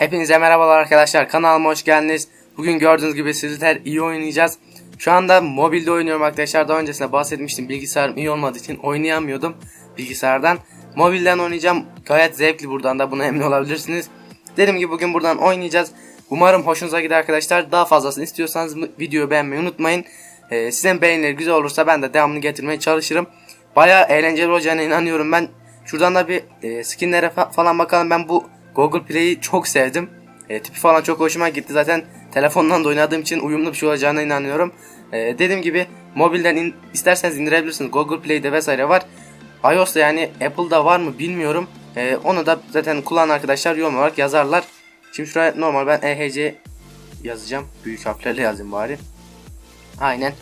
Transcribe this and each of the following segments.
Hepinize merhabalar arkadaşlar kanalıma hoş geldiniz. Bugün gördüğünüz gibi sizler iyi oynayacağız. Şu anda mobilde oynuyorum arkadaşlar. Daha öncesinde bahsetmiştim bilgisayarım iyi olmadığı için oynayamıyordum bilgisayardan. Mobilden oynayacağım. Gayet zevkli buradan da buna emin olabilirsiniz. Dedim ki bugün buradan oynayacağız. Umarım hoşunuza gider arkadaşlar. Daha fazlasını istiyorsanız videoyu beğenmeyi unutmayın. Ee, sizin beğenileri güzel olursa ben de devamını getirmeye çalışırım. Baya eğlenceli olacağına inanıyorum ben. Şuradan da bir e, skinlere fa- falan bakalım. Ben bu Google Play'i çok sevdim. E, tipi falan çok hoşuma gitti. Zaten telefondan da oynadığım için uyumlu bir şey olacağına inanıyorum. E, dediğim gibi mobilden in, isterseniz indirebilirsiniz. Google Play'de vesaire var. iOS'ta yani Apple'da var mı bilmiyorum. E, onu da zaten kullanan arkadaşlar yorum olarak yazarlar. Şimdi şuraya normal ben EHC yazacağım. Büyük harflerle yazayım bari. Aynen.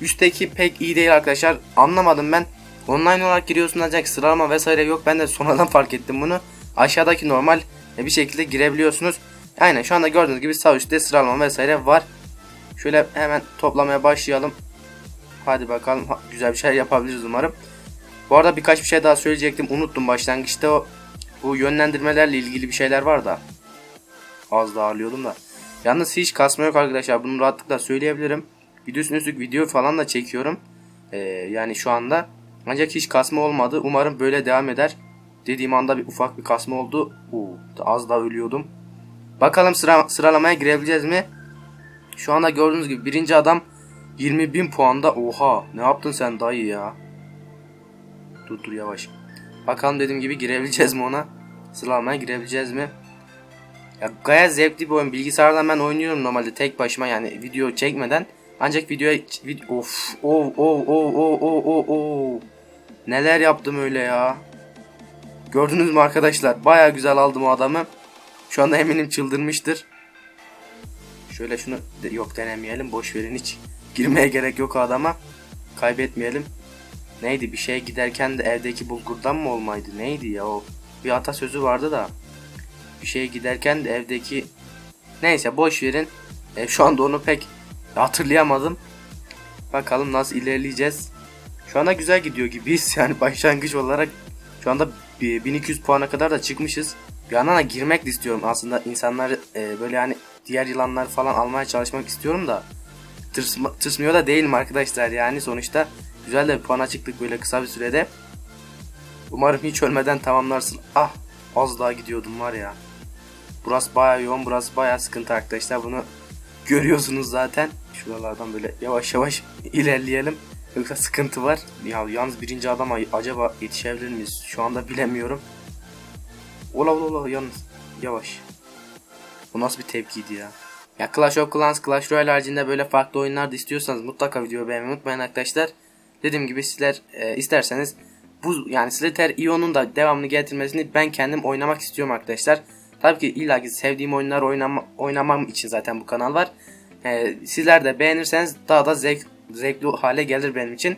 Üstteki pek iyi değil arkadaşlar. Anlamadım ben. Online olarak giriyorsun ancak sıralama vesaire yok. Ben de sonradan fark ettim bunu. Aşağıdaki normal bir şekilde girebiliyorsunuz. Aynen şu anda gördüğünüz gibi sağ üstte sıralama vesaire var. Şöyle hemen toplamaya başlayalım. Hadi bakalım güzel bir şeyler yapabiliriz umarım. Bu arada birkaç bir şey daha söyleyecektim. Unuttum başlangıçta o bu yönlendirmelerle ilgili bir şeyler var da. Az daha ağırlıyordum da. Yalnız hiç kasma yok arkadaşlar. Bunu rahatlıkla söyleyebilirim. Videosunu üstlük video falan da çekiyorum. Ee, yani şu anda. Ancak hiç kasma olmadı. Umarım böyle devam eder dediğim anda bir ufak bir kasma oldu. Uuu az daha ölüyordum. Bakalım sıra, sıralamaya girebileceğiz mi? Şu anda gördüğünüz gibi birinci adam 20.000 puanda. Oha ne yaptın sen dayı ya. Dur dur yavaş. Bakalım dediğim gibi girebileceğiz mi ona? Sıralamaya girebileceğiz mi? Ya gayet zevkli bir oyun. Bilgisayardan ben oynuyorum normalde tek başıma yani video çekmeden. Ancak videoya video, of of of of of of of neler yaptım öyle ya. Gördünüz mü arkadaşlar? Baya güzel aldım o adamı. Şu anda eminim çıldırmıştır. Şöyle şunu yok denemeyelim. Boş verin hiç. Girmeye gerek yok adama. Kaybetmeyelim. Neydi bir şeye giderken de evdeki bulgurdan mı olmaydı? Neydi ya o? Bir atasözü vardı da. Bir şeye giderken de evdeki Neyse boş verin. E, şu anda onu pek hatırlayamadım. Bakalım nasıl ilerleyeceğiz. Şu anda güzel gidiyor gibiyiz. Yani başlangıç olarak şu anda 1200 puana kadar da çıkmışız. Bir girmek de istiyorum aslında insanları e, böyle yani diğer yılanlar falan almaya çalışmak istiyorum da tırsma, tırsmıyor da değilim arkadaşlar yani sonuçta güzel de bir puana çıktık böyle kısa bir sürede. Umarım hiç ölmeden tamamlarsın. Ah az daha gidiyordum var ya. Burası bayağı yoğun burası bayağı sıkıntı arkadaşlar bunu görüyorsunuz zaten. Şuralardan böyle yavaş yavaş ilerleyelim. Yoksa sıkıntı var. Ya yalnız birinci adama acaba yetişebilir miyiz? Şu anda bilemiyorum. Ola ola ola yalnız yavaş. Bu nasıl bir tepkiydi ya? Ya Clash of Clans, Clash Royale haricinde böyle farklı oyunlar da istiyorsanız mutlaka videoyu beğenmeyi unutmayın arkadaşlar. Dediğim gibi sizler e, isterseniz bu yani Slither IO'nun da devamını getirmesini ben kendim oynamak istiyorum arkadaşlar. Tabii ki illa ki sevdiğim oyunları oynama, oynamam için zaten bu kanal var. E, sizler de beğenirseniz daha da zevk, zevkli hale gelir benim için.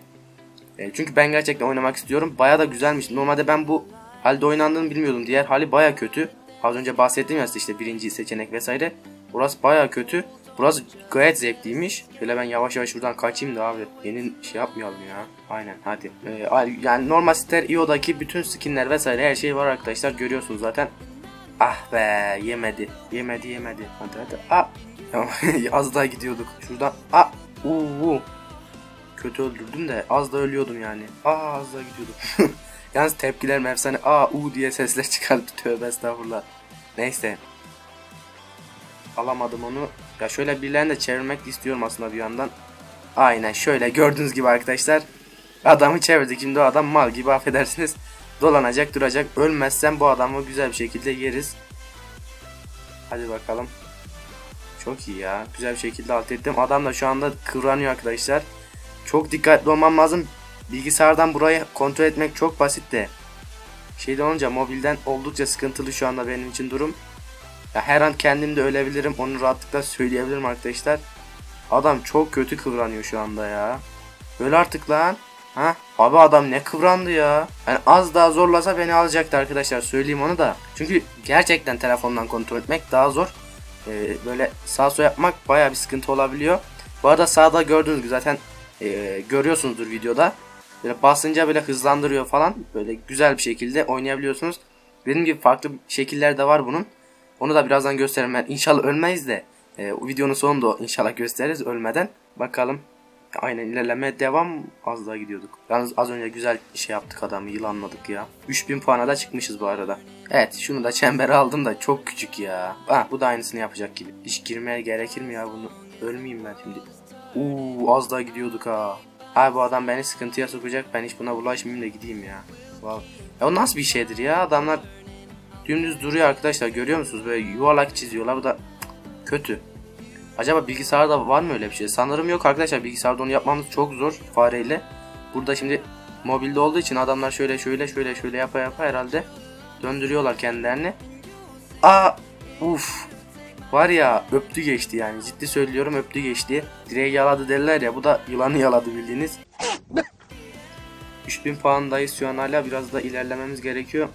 E, çünkü ben gerçekten oynamak istiyorum. Baya da güzelmiş. Normalde ben bu halde oynandığını bilmiyordum. Diğer hali baya kötü. Az önce bahsettim ya işte birinci seçenek vesaire. Burası baya kötü. Burası gayet zevkliymiş. Şöyle ben yavaş yavaş şuradan kaçayım da abi. Yeni şey yapmayalım ya. Aynen hadi. Ee, yani normal Star IO'daki bütün skinler vesaire her şey var arkadaşlar. Görüyorsunuz zaten. Ah be yemedi. Yemedi yemedi. Hadi hadi. Ah. az daha gidiyorduk. Şuradan. Ah. Uuu. Kötü öldürdüm de az da ölüyordum yani. Aa az daha gidiyordum. Yalnız tepkilerim efsane. Aa u diye sesler çıkardı. Tövbe estağfurullah. Neyse. Alamadım onu. Ya şöyle birilerini de çevirmek istiyorum aslında bir yandan. Aynen şöyle gördüğünüz gibi arkadaşlar. Adamı çevirdik. Şimdi o adam mal gibi affedersiniz. Dolanacak duracak. Ölmezsem bu adamı güzel bir şekilde yeriz. Hadi bakalım. Çok iyi ya. Güzel bir şekilde alt ettim. Adam da şu anda kıvranıyor arkadaşlar. Çok dikkatli olmam lazım. Bilgisayardan burayı kontrol etmek çok basit de. Şeyde olunca mobilden oldukça sıkıntılı şu anda benim için durum. Ya her an kendim de ölebilirim. Onu rahatlıkla söyleyebilirim arkadaşlar. Adam çok kötü kıvranıyor şu anda ya. Öl artık lan. Ha? Abi adam ne kıvrandı ya. Yani az daha zorlasa beni alacaktı arkadaşlar. Söyleyeyim onu da. Çünkü gerçekten telefondan kontrol etmek daha zor. Ee, böyle sağ sol yapmak baya bir sıkıntı olabiliyor. Bu arada sağda gördüğünüz gibi zaten e, görüyorsunuzdur videoda. Böyle basınca böyle hızlandırıyor falan. Böyle güzel bir şekilde oynayabiliyorsunuz. Dediğim gibi farklı şekiller de var bunun. Onu da birazdan gösteririm. Ben inşallah ölmeyiz de. E, videonun sonunda inşallah gösteririz ölmeden. Bakalım. Aynen ilerlemeye devam. Az daha gidiyorduk. Yalnız az önce güzel şey yaptık adamı yılanladık ya. 3000 puana da çıkmışız bu arada. Evet şunu da çembere aldım da çok küçük ya. Ah bu da aynısını yapacak gibi. Hiç girmeye gerekir mi ya bunu? Ölmeyeyim ben şimdi. Uuu az daha gidiyorduk ha. Abi bu adam beni sıkıntıya sokacak. Ben hiç buna bulaşmayayım da gideyim ya. Wow. Ya o nasıl bir şeydir ya? Adamlar dümdüz duruyor arkadaşlar. Görüyor musunuz? Böyle yuvarlak çiziyorlar. Bu da kötü. Acaba bilgisayarda var mı öyle bir şey? Sanırım yok arkadaşlar. Bilgisayarda onu yapmamız çok zor fareyle. Burada şimdi mobilde olduğu için adamlar şöyle şöyle şöyle şöyle yapa yapa herhalde döndürüyorlar kendilerini. Aa uf. Var ya öptü geçti yani ciddi söylüyorum öptü geçti. Direği yaladı derler ya bu da yılanı yaladı bildiğiniz. 3000 puandayız şu an hala biraz da ilerlememiz gerekiyor.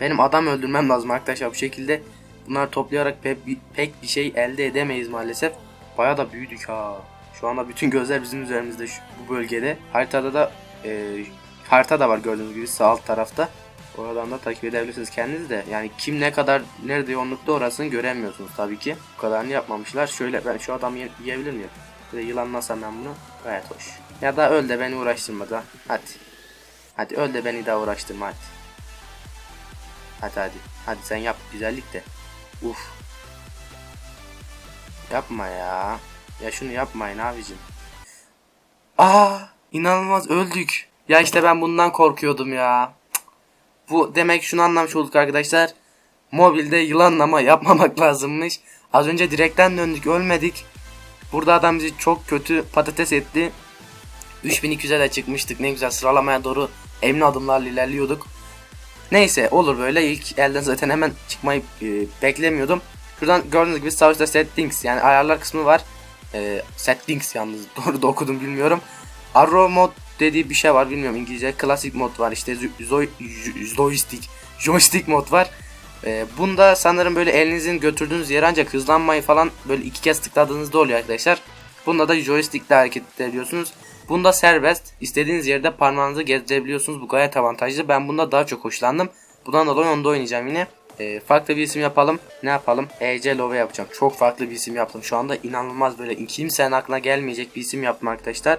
Benim adam öldürmem lazım arkadaşlar bu şekilde. Bunlar toplayarak bir- pek bir şey elde edemeyiz maalesef. Baya da büyüdük ha. Şu anda bütün gözler bizim üzerimizde şu, bu bölgede. Haritada da e, harita da var gördüğünüz gibi sağ alt tarafta. Oradan da takip edebilirsiniz kendiniz de. Yani kim ne kadar nerede yoğunlukta orasını göremiyorsunuz tabii ki. Bu kadarını yapmamışlar. Şöyle ben şu adamı ye- yiyebilir miyim? Böyle yılanlasam ben bunu gayet hoş. Ya da öl de beni uğraştırma da. Hadi. Hadi öl de beni daha uğraştırma hadi. Hadi hadi. Hadi sen yap güzellik de. Uf. Yapma ya. Ya şunu yapmayın abicim. Aa, inanılmaz öldük. Ya işte ben bundan korkuyordum ya. Bu demek şunu anlamış olduk arkadaşlar. Mobilde yılanlama yapmamak lazımmış. Az önce direkten döndük ölmedik. Burada adam bizi çok kötü patates etti. 3200'e de çıkmıştık ne güzel sıralamaya doğru emin adımlarla ilerliyorduk. Neyse olur böyle ilk elden zaten hemen çıkmayı e, beklemiyordum. Şuradan gördüğünüz gibi savaşta settings yani ayarlar kısmı var. E, settings yalnız doğru da okudum bilmiyorum. Arrow mod dediği bir şey var bilmiyorum İngilizce. Klasik mod var işte joystick joystick mod var. E, bunda sanırım böyle elinizin götürdüğünüz yere ancak hızlanmayı falan böyle iki kez tıkladığınızda oluyor arkadaşlar. Bunda da joystickle hareket ediyorsunuz. Bunda serbest. İstediğiniz yerde parmağınızı gezdirebiliyorsunuz. Bu gayet avantajlı. Ben bunda daha çok hoşlandım. Bundan dolayı onda oynayacağım yine. Ee, farklı bir isim yapalım. Ne yapalım? EC Love yapacağım. Çok farklı bir isim yaptım. Şu anda inanılmaz böyle kimsenin aklına gelmeyecek bir isim yaptım arkadaşlar.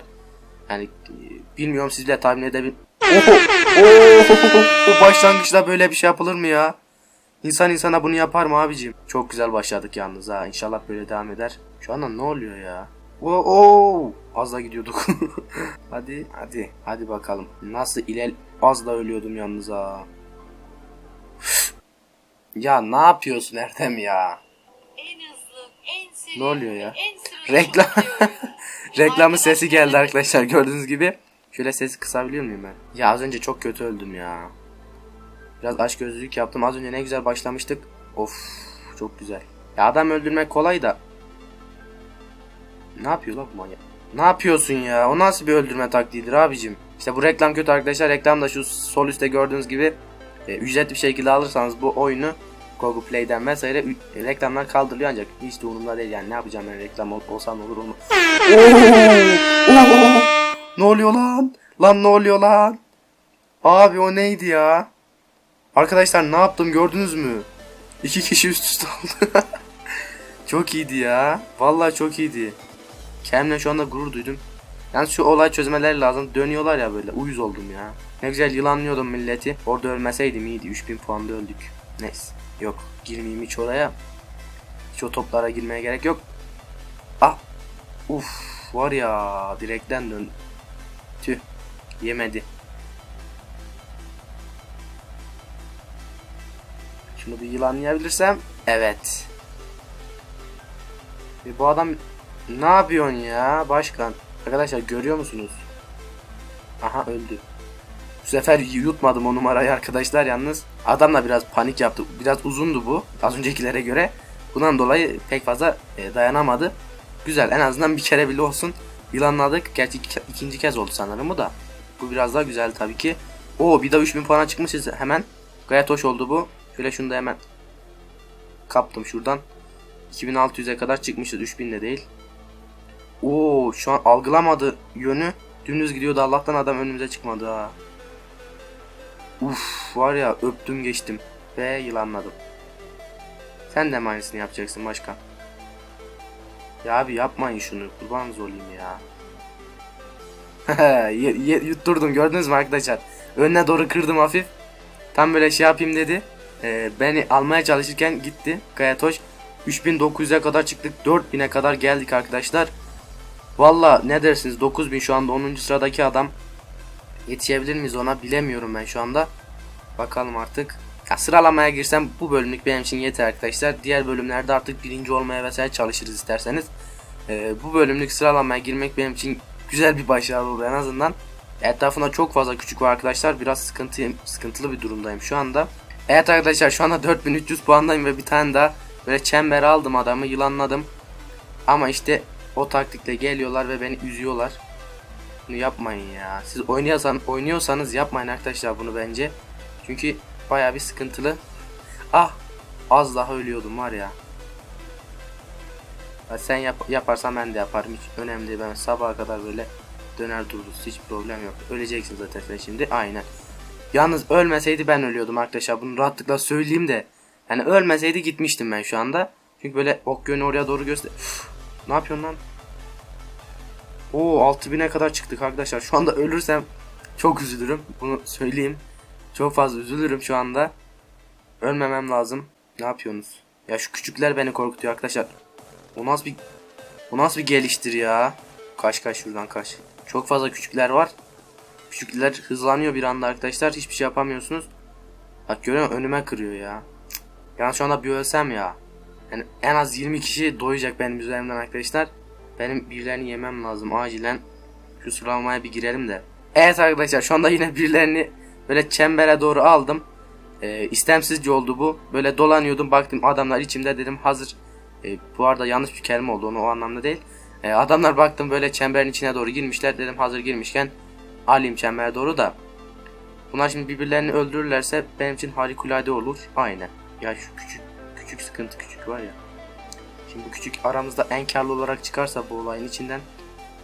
Yani e, bilmiyorum siz bile tahmin edebil... Oho! Oho! Bu başlangıçta böyle bir şey yapılır mı ya? İnsan insana bunu yapar mı abicim? Çok güzel başladık yalnız ha. İnşallah böyle devam eder. Şu anda ne oluyor ya? Oo, oo! az da gidiyorduk. hadi hadi hadi bakalım. Nasıl iler az da ölüyordum yalnız ha. ya ne yapıyorsun Erdem ya? En hızlı, en seri, Ne oluyor ya? En Reklam. Reklamın sesi geldi arkadaşlar gördüğünüz gibi. Şöyle sesi kısabiliyor muyum ben? Ya az önce çok kötü öldüm ya. Biraz aşk gözlülük yaptım. Az önce ne güzel başlamıştık. Of çok güzel. Ya adam öldürmek kolay da. Ne yapıyor lan bu manyak? Ne yapıyorsun ya? O nasıl bir öldürme taktiğidir abicim? İşte bu reklam kötü arkadaşlar. Reklam da şu sol üstte gördüğünüz gibi e, ücretli bir şekilde alırsanız bu oyunu Google Play'den vesaire reklamlar kaldırılıyor ancak hiç de umurumda değil yani ne yapacağım ben reklam ol, olsa ne olur olmaz. Ne oluyor lan? Lan ne oluyor lan? Abi o neydi ya? Arkadaşlar ne yaptım gördünüz mü? İki kişi üst üste aldı. çok iyiydi ya. Vallahi çok iyiydi. Kendimle şu anda gurur duydum. Yalnız şu olay çözmeleri lazım. Dönüyorlar ya böyle. Uyuz oldum ya. Ne güzel yılanlıyordum milleti. Orada ölmeseydim iyiydi. 3000 puanda öldük. Neyse. Yok. Girmeyeyim hiç oraya. Hiç o toplara girmeye gerek yok. Ah. Uf. Var ya. Direkten dön. Tüh. Yemedi. Şunu bir yılanlayabilirsem. Evet. E bu adam ne yapıyorsun ya başkan? Arkadaşlar görüyor musunuz? Aha öldü. Bu sefer yutmadım o numarayı arkadaşlar yalnız. Adam da biraz panik yaptı. Biraz uzundu bu az öncekilere göre. Bundan dolayı pek fazla e, dayanamadı. Güzel en azından bir kere bile olsun yılanladık. Gerçi iki- ikinci kez oldu sanırım bu da. Bu biraz daha güzel tabii ki. Oo bir de 3000 puana çıkmışız hemen. Gayet hoş oldu bu. Şöyle şunu da hemen kaptım şuradan. 2600'e kadar çıkmışız 3000 de değil. Oo şu an algılamadı yönü. Dümdüz gidiyordu Allah'tan adam önümüze çıkmadı ha. Uf var ya öptüm geçtim ve yılanladım. Sen de mi aynısını yapacaksın başkan? Ya abi yapmayın şunu. Kurbanınız olayım ya. Yutturdum gördünüz mü arkadaşlar? Önüne doğru kırdım hafif. Tam böyle şey yapayım dedi. Ee, beni almaya çalışırken gitti. Gayatoş. 3900'e kadar çıktık. 4000'e kadar geldik arkadaşlar. Valla ne dersiniz 9000 şu anda 10. sıradaki adam. Yetişebilir miyiz ona bilemiyorum ben şu anda. Bakalım artık. Ya sıralamaya girsem bu bölümlük benim için yeter arkadaşlar. Diğer bölümlerde artık birinci olmaya vesaire çalışırız isterseniz. Ee, bu bölümlük sıralamaya girmek benim için güzel bir başarı oldu en azından. Etrafında çok fazla küçük var arkadaşlar. Biraz sıkıntı, sıkıntılı bir durumdayım şu anda. Evet arkadaşlar şu anda 4300 puandayım ve bir tane daha böyle çember aldım adamı yılanladım. Ama işte o taktikle geliyorlar ve beni üzüyorlar. Bunu yapmayın ya. Siz oynuyorsan, oynuyorsanız yapmayın arkadaşlar bunu bence. Çünkü baya bir sıkıntılı. Ah! Az daha ölüyordum var ya. Ha, sen yap, yaparsan ben de yaparım. Hiç önemli değil. Ben sabaha kadar böyle döner dururuz hiç problem yok. Öleceksin zaten sen şimdi. Aynen. Yalnız ölmeseydi ben ölüyordum arkadaşlar. Bunu rahatlıkla söyleyeyim de. Yani ölmeseydi gitmiştim ben şu anda. Çünkü böyle ok yönü oraya doğru göster Ne yapıyorsun lan Oo 6000'e kadar çıktık arkadaşlar şu anda ölürsem çok üzülürüm bunu söyleyeyim Çok fazla üzülürüm şu anda Ölmemem lazım Ne yapıyorsunuz Ya şu küçükler beni korkutuyor arkadaşlar o nasıl bir o nasıl bir geliştir ya? Kaç kaç şuradan kaç. Çok fazla küçükler var. Küçükler hızlanıyor bir anda arkadaşlar. Hiçbir şey yapamıyorsunuz. Bak görüyor musun? Önüme kırıyor ya. Yani şu anda bir ölsem ya. Yani en az 20 kişi doyacak benim üzerimden arkadaşlar. Benim birilerini yemem lazım acilen. Şu sıralamaya bir girelim de. Evet arkadaşlar şu anda yine birilerini böyle çembere doğru aldım. Ee, istemsizce oldu bu. Böyle dolanıyordum baktım adamlar içimde dedim hazır e, bu arada yanlış bir kelime oldu onu o anlamda değil. E, adamlar baktım böyle çemberin içine doğru girmişler dedim hazır girmişken alayım çembere doğru da. Bunlar şimdi birbirlerini öldürürlerse benim için harikulade olur. Aynen. Ya şu küçük küçük sıkıntı küçük var ya. Şimdi bu küçük aramızda en karlı olarak çıkarsa bu olayın içinden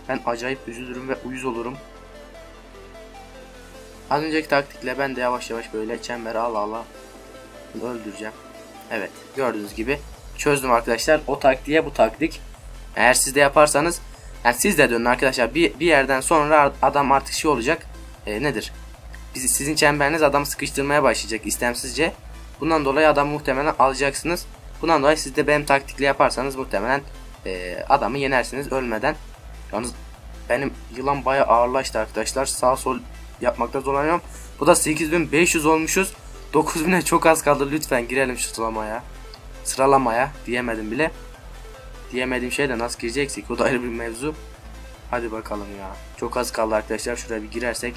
ben acayip üzülürüm ve uyuz olurum. Az önceki taktikle ben de yavaş yavaş böyle çembere ala ala öldüreceğim. Evet gördüğünüz gibi çözdüm arkadaşlar. O taktiğe bu taktik. Eğer siz de yaparsanız yani siz de dönün arkadaşlar. Bir, bir yerden sonra adam artık şey olacak. E, nedir? Biz, sizin çemberiniz adam sıkıştırmaya başlayacak istemsizce. Bundan dolayı adam muhtemelen alacaksınız. Bundan dolayı siz de benim taktikle yaparsanız muhtemelen e, adamı yenersiniz ölmeden. Yalnız benim yılan baya ağırlaştı arkadaşlar. Sağ sol yapmakta zorlanıyorum. Bu da 8500 olmuşuz. 9000'e çok az kaldı. Lütfen girelim şu sıralamaya sıralamaya diyemedim bile. Diyemediğim şey de nasıl gireceksek o da ayrı bir mevzu. Hadi bakalım ya. Çok az kaldı arkadaşlar. Şuraya bir girersek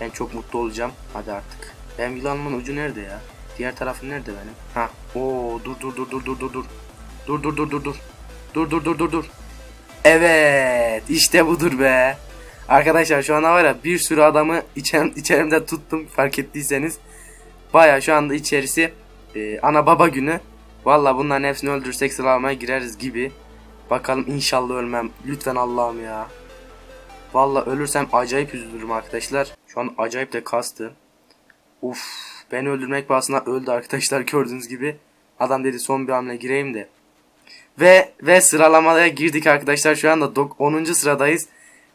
ben çok mutlu olacağım. Hadi artık. Benim yılanımın ucu nerede ya? Diğer tarafı nerede benim? Ha. Oo dur dur dur dur dur dur dur. Dur dur dur dur dur. Dur dur dur dur dur. Evet, işte budur be. Arkadaşlar şu anda var ya bir sürü adamı içerim, içerimde tuttum fark ettiyseniz. Baya şu anda içerisi e, ana baba günü. Valla bunların hepsini öldürürsek sıralamaya gireriz gibi. Bakalım inşallah ölmem. Lütfen Allah'ım ya. Valla ölürsem acayip üzülürüm arkadaşlar. Şu an acayip de kastı. Uf, beni öldürmek pahasına öldü arkadaşlar gördüğünüz gibi. Adam dedi son bir hamle gireyim de. Ve ve sıralamaya girdik arkadaşlar. Şu anda dok- 10. sıradayız.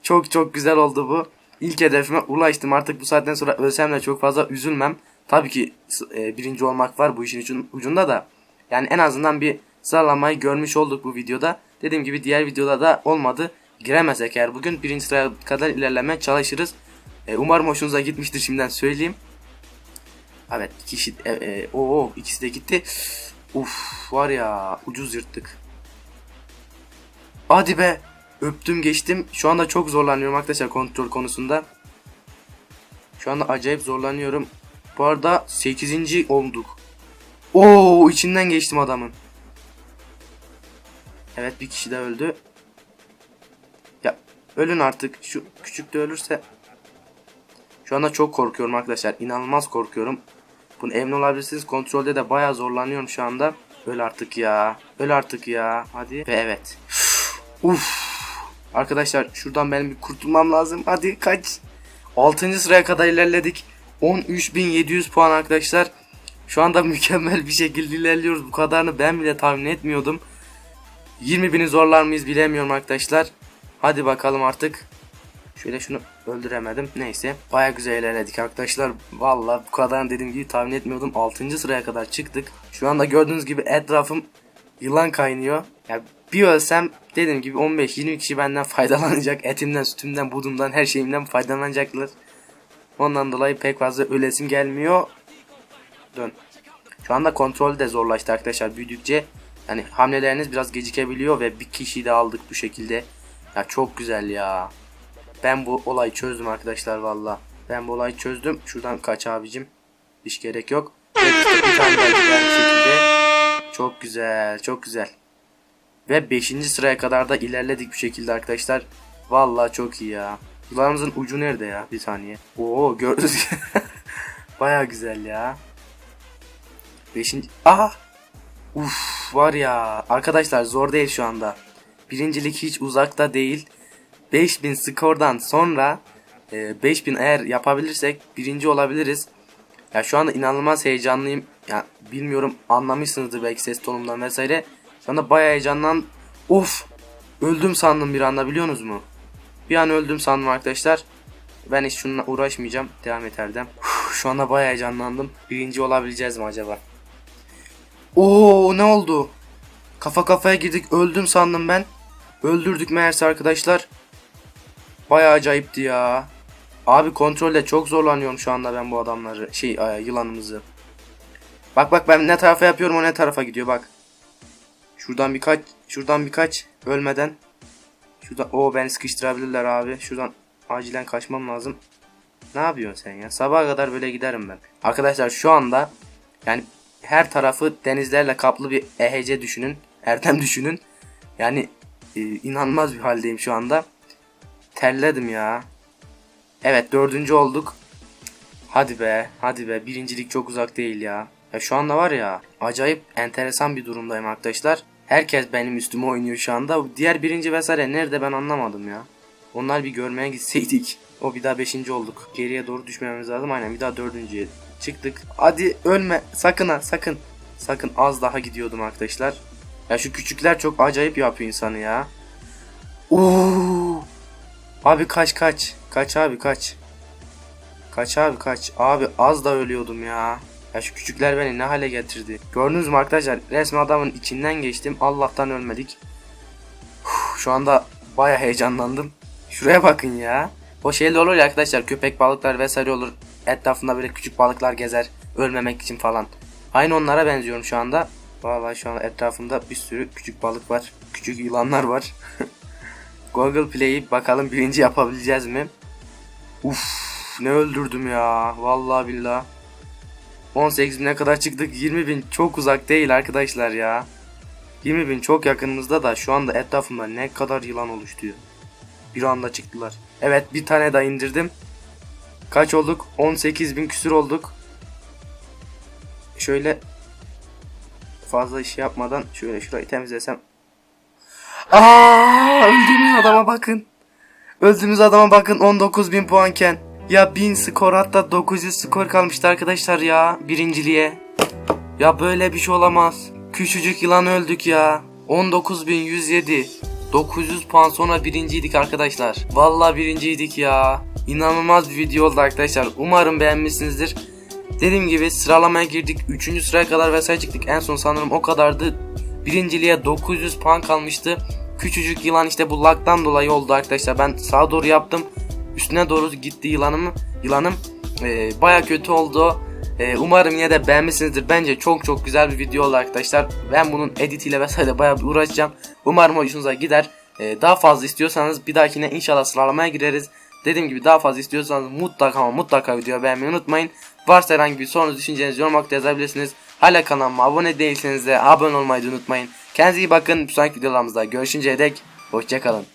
Çok çok güzel oldu bu. İlk hedefime ulaştım. Artık bu saatten sonra ölsem de çok fazla üzülmem. Tabii ki e, birinci olmak var bu işin ucun- ucunda da. Yani en azından bir sıralamayı görmüş olduk bu videoda. Dediğim gibi diğer videoda da olmadı. Giremezsek eğer bugün birinci sıraya kadar ilerlemeye çalışırız. E, umarım hoşunuza gitmiştir şimdiden söyleyeyim. Evet kişi e, e, oo ikisi de gitti. Uf var ya ucuz yırttık. Hadi be öptüm geçtim. Şu anda çok zorlanıyorum arkadaşlar kontrol konusunda. Şu anda acayip zorlanıyorum. Bu arada 8. olduk. Oo içinden geçtim adamın. Evet bir kişi de öldü. Ya ölün artık. Şu küçük de ölürse. Şu anda çok korkuyorum arkadaşlar. İnanılmaz korkuyorum. Bunu emin olabilirsiniz. Kontrolde de bayağı zorlanıyorum şu anda. Öl artık ya. Öl artık ya. Hadi. Ve evet. Uf. Arkadaşlar şuradan benim bir kurtulmam lazım. Hadi kaç. 6. sıraya kadar ilerledik. 13.700 puan arkadaşlar. Şu anda mükemmel bir şekilde ilerliyoruz. Bu kadarını ben bile tahmin etmiyordum. 20 bini zorlar mıyız bilemiyorum arkadaşlar. Hadi bakalım artık. Şöyle şunu öldüremedim. Neyse. Baya güzel ilerledik arkadaşlar. Valla bu kadar dediğim gibi tahmin etmiyordum. 6. sıraya kadar çıktık. Şu anda gördüğünüz gibi etrafım yılan kaynıyor. Ya bir ölsem dediğim gibi 15-20 kişi benden faydalanacak. Etimden, sütümden, budumdan, her şeyimden faydalanacaklar. Ondan dolayı pek fazla ölesim gelmiyor. Dön. Şu anda kontrol de zorlaştı arkadaşlar büyüdükçe. Yani hamleleriniz biraz gecikebiliyor ve bir kişiyi de aldık bu şekilde. Ya çok güzel ya. Ben bu olayı çözdüm arkadaşlar valla. Ben bu olayı çözdüm. Şuradan kaç abicim. Hiç gerek yok. Bir bir. Çok güzel, çok güzel. Ve 5. sıraya kadar da ilerledik bu şekilde arkadaşlar. Valla çok iyi ya. Yılanımızın ucu nerede ya? Bir saniye. Oo gördünüz. Baya güzel ya. 5. Aha! Uf var ya. Arkadaşlar zor değil şu anda. Birincilik hiç uzakta değil. 5000 skordan sonra e, 5000 eğer yapabilirsek birinci olabiliriz. Ya şu anda inanılmaz heyecanlıyım. Ya bilmiyorum anlamışsınızdır belki ses tonumdan vesaire. Şu anda bayağı heyecanlan. Of! Öldüm sandım bir anda biliyorsunuz mu? Bir an öldüm sandım arkadaşlar. Ben hiç şununla uğraşmayacağım. Devam et Erdem. Uf, Şu anda bayağı heyecanlandım. Birinci olabileceğiz mi acaba? Oo ne oldu? Kafa kafaya girdik. Öldüm sandım ben. Öldürdük meğerse arkadaşlar. Bayağı acayipti ya. Abi kontrolde çok zorlanıyorum şu anda ben bu adamları. Şey e, yılanımızı. Bak bak ben ne tarafa yapıyorum o ne tarafa gidiyor bak. Şuradan birkaç şuradan birkaç ölmeden. Şuradan o beni sıkıştırabilirler abi. Şuradan acilen kaçmam lazım. Ne yapıyorsun sen ya? Sabaha kadar böyle giderim ben. Arkadaşlar şu anda yani her tarafı denizlerle kaplı bir EHC düşünün. Erdem düşünün. Yani e, inanılmaz bir haldeyim şu anda. Terledim ya. Evet dördüncü olduk. Hadi be hadi be birincilik çok uzak değil ya. Ya şu anda var ya acayip enteresan bir durumdayım arkadaşlar. Herkes benim üstüme oynuyor şu anda. Diğer birinci vesaire nerede ben anlamadım ya. Onlar bir görmeye gitseydik. O bir daha beşinci olduk. Geriye doğru düşmemiz lazım. Aynen bir daha dördüncüye çıktık. Hadi ölme sakın ha sakın. Sakın az daha gidiyordum arkadaşlar. Ya şu küçükler çok acayip yapıyor insanı ya. Oo! Abi kaç kaç. Kaç abi kaç. Kaç abi kaç. Abi az da ölüyordum ya. Ya şu küçükler beni ne hale getirdi. Gördünüz mü arkadaşlar? Resmen adamın içinden geçtim. Allah'tan ölmedik. Uf, şu anda baya heyecanlandım. Şuraya bakın ya. O şeyler olur ya arkadaşlar köpek balıklar vesaire olur. Etrafında böyle küçük balıklar gezer. Ölmemek için falan. Aynı onlara benziyorum şu anda. Vallahi şu an etrafımda bir sürü küçük balık var. Küçük yılanlar var. Google Play'i bakalım birinci yapabileceğiz mi? Uf ne öldürdüm ya. Vallahi billah. 18 bine kadar çıktık. 20 bin çok uzak değil arkadaşlar ya. 20 bin çok yakınımızda da şu anda etrafımda ne kadar yılan oluştuyor. Bir anda çıktılar. Evet bir tane daha indirdim. Kaç olduk? 18 bin küsür olduk. Şöyle fazla iş yapmadan şöyle şurayı temizlesem. Aa, öldüğümüz adama bakın. Öldüğümüz adama bakın 19.000 puanken. Ya 1000 skor hatta 900 skor kalmıştı arkadaşlar ya birinciliğe. Ya böyle bir şey olamaz. Küçücük yılan öldük ya. 19.107. 900 puan sonra birinciydik arkadaşlar. Vallahi birinciydik ya. İnanılmaz bir video oldu arkadaşlar. Umarım beğenmişsinizdir. Dediğim gibi sıralamaya girdik. 3. sıraya kadar vesaire çıktık. En son sanırım o kadardı. Birinciliğe 900 puan kalmıştı. Küçücük yılan işte bu lag'dan dolayı oldu arkadaşlar. Ben sağa doğru yaptım. Üstüne doğru gitti yılanım. Yılanım ee, baya kötü oldu. Ee, umarım yine de beğenmişsinizdir. Bence çok çok güzel bir video oldu arkadaşlar. Ben bunun editiyle vesaire baya bir uğraşacağım. Umarım hoşunuza gider. Ee, daha fazla istiyorsanız bir dahakine inşallah sıralamaya gireriz. Dediğim gibi daha fazla istiyorsanız mutlaka ama mutlaka video beğenmeyi unutmayın. Varsa herhangi bir sorunuz düşünceniz yorum olarak yazabilirsiniz. Hala kanalıma abone değilseniz de abone olmayı unutmayın. Kendinize iyi bakın. Bir sonraki videolarımızda görüşünceye dek hoşçakalın.